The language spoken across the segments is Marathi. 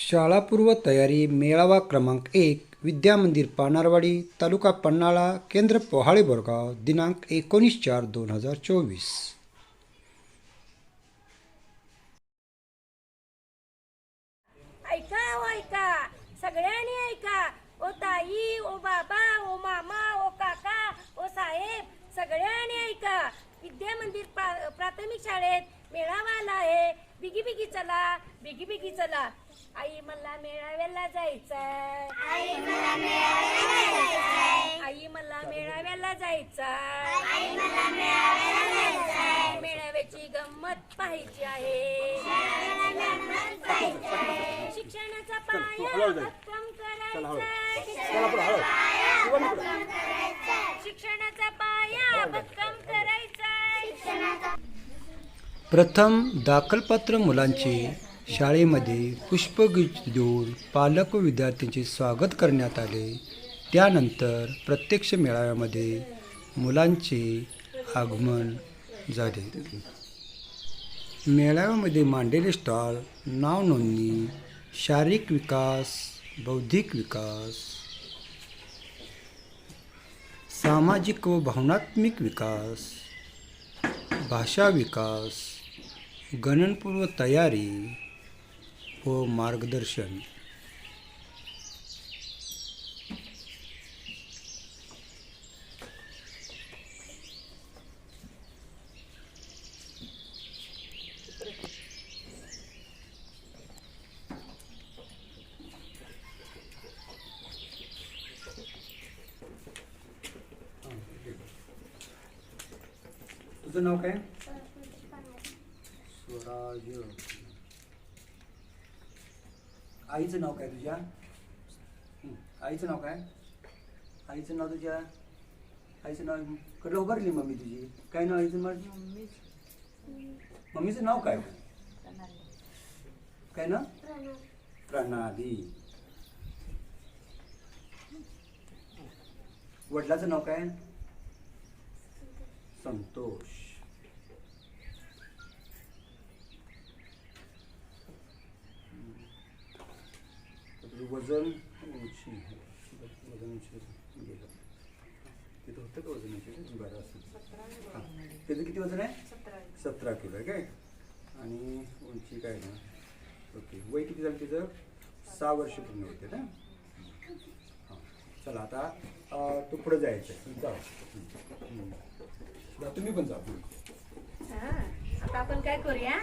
शाळापूर्व तयारी मेळावा क्रमांक एक विद्यामंदिर पानारवाडी तालुका पन्हाळा केंद्र पोहाळे बोरगाव दिनांक एकोणीस चार दोन हजार चोवीस. ऐका ओ ऐका. सगळ्यांनी ऐका. ओ ताई ओ बाबा ओ मामा ओ काका ओ साहेब सगळ्यांनी ऐका. विद्या मंदिर प्राथमिक शाळेत मेळावा आला आहे. बिगी बिगी चला बिगी बिगी चला. आई मला मेळाव्याला जायचंय. आई मला मेळाव्याला जायचंय. मेळाव्याची गंमत पाहायची आहे. शिक्षणाचा पाया भक्कम करायचा. प्रथम दाखलपात्र मुलांचे शाळेमध्ये पुष्पगुच्छ देऊन पालक व विद्यार्थ्यांचे स्वागत करण्यात आले. त्यानंतर प्रत्यक्ष मेळाव्यामध्ये मुलांचे आगमन झाले. मेळाव्यामध्ये मांडलेले स्टॉल नाव नोंदणी शारीरिक विकास बौद्धिक विकास सामाजिक व भावनात्मक विकास भाषा विकास गणनपूर्व तयारी व मार्गदर्शन. तुझं नाव काय? स्वराज आईचं नाव काय तुझ्या? आईचं नाव काय? आईचं नाव तुझ्या? आईचं नावकडे उभारली मम्मी तुझी? काय नाव आईचं मग? मम्मीचं. नाव काय? काय ना प्रणाली. वडिलाचं नाव काय? संतोष. वजन उंची वजन उंची गेलं. तिथं होतं का वजन उंची? बरं असं हां. त्याचं किती वजन आहे? सतरा किलो. आहे काय? आणि उंची काय ना ओके. वय किती झालं तिचं? सहा वर्ष पूर्ण होते ना? हां. चला आता तू पुढे जायचं जा हं. जा, तुम्ही पण जा हा, आता आपण काय करूया?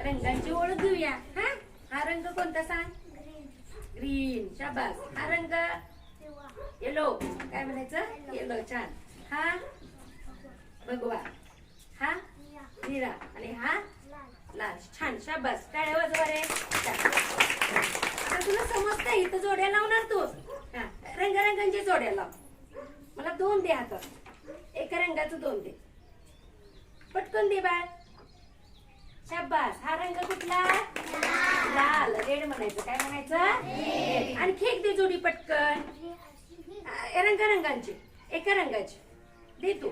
रंगांची ओळख घेऊया. हा? हा रंग कोणता सांग? ग्रीन शाबास हा रंग? येलो काय म्हणायचं? येलो छान. हा? भगवा. हा? निळा. आणि हा? लाल. छान. शाबास काय वाजवारे आता तुला समजत इथं जोड्या लावणार तू. हा. रंगारंगांची जोड्या लाव. मला दोन दे हातात. एका रंगाचं दोन दे. पटकन दे बाळ. शाबास. हा रंग कुठला? लाल. रेड म्हणायचं. काय म्हणायचं? आणि आणखी एक दे जोडी पटकन. आ, रंगांची एका रंगाची. दे तू.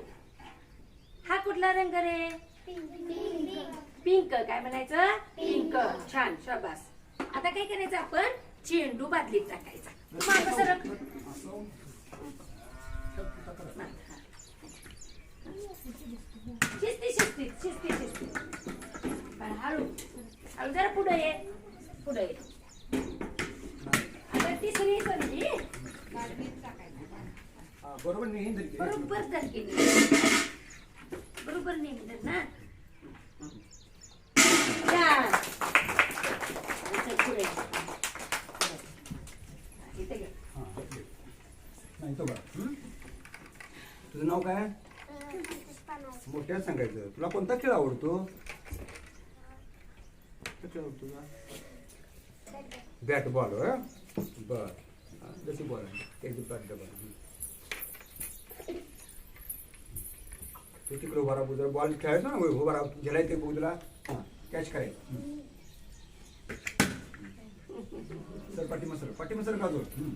हा कुठला रंग रे? पिंक. काय म्हणायचं? पिंक. छान. शाबास. आता काय करायचं आपण? चेंडू बादलीत टाकायचा. सरक. शिस्ती शिस्ती शिस्ती शिस्ती पण हळू हळू जरा पुढे ये. पुढे ये. आता तिसरी संधी बरोबर नाही हिंदरी केली. बरोबर धरकी बरोबर नेहमी ना. चल, पुढे. इथे घे. तुझं नाव काय? मोठ्यात सांगायचं. तुला कोणता खेळ आवडतो? बॅट बॉल बर जशी बॉल एक बॅट बॉल तू तिकडे उभा राहा बॉल खेळायचो ना उभा राहा ज्याला ते तुला कॅच करायचं. सर पाठीमा सर पाठीमा सर का हं.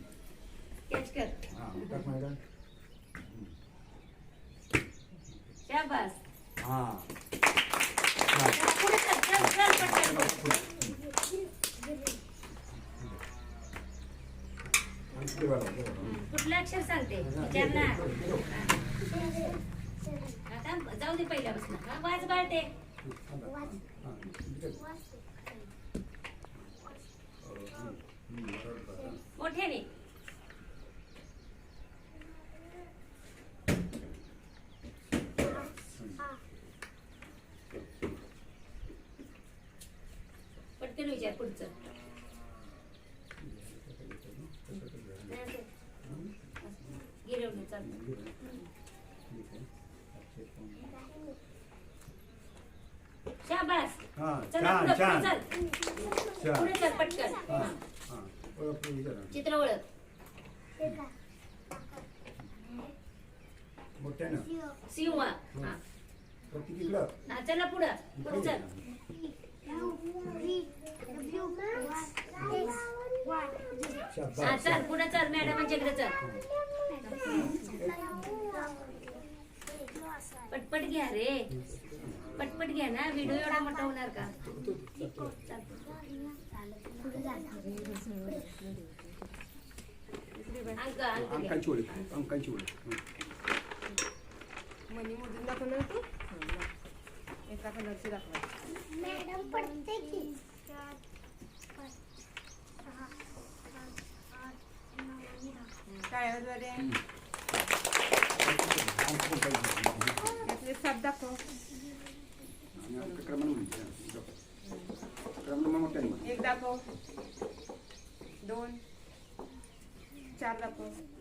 कॅच कर हा टाक माझ्या शाबास हा कुठलं अक्षर सांगते? विचार ना आता जाऊ दे पहिल्यापासून. का वाज बाळते मोठ्याने गिरवलं चालतं शाबास हां, चला पुढं चल चल पटकन हां, हां. चित्र ओळख मोठ्यानं सिंह हा हा, चला पुढं पुढे चल हा शाबास. चल पुढे चल मॅडमांच्याकडे चल. पटपट घ्या रे. पटपट घ्या ना व्हिडिओ एवढा मोठा होणार का? अंकांची ओळख अंकांची ओळख. हं. मनी मोजून दाखवलं तू? एका कलरची दाखवा. मॅडम पडते की टाळ्याद्वारे अंक पण पाहिजे. त्यातले सात दाखव आणि अंक क्रमानं म्हणजे, हां. क्रमानं मग मोठ्यानं म्हण. एक दाखव. दोन. चार दाखव.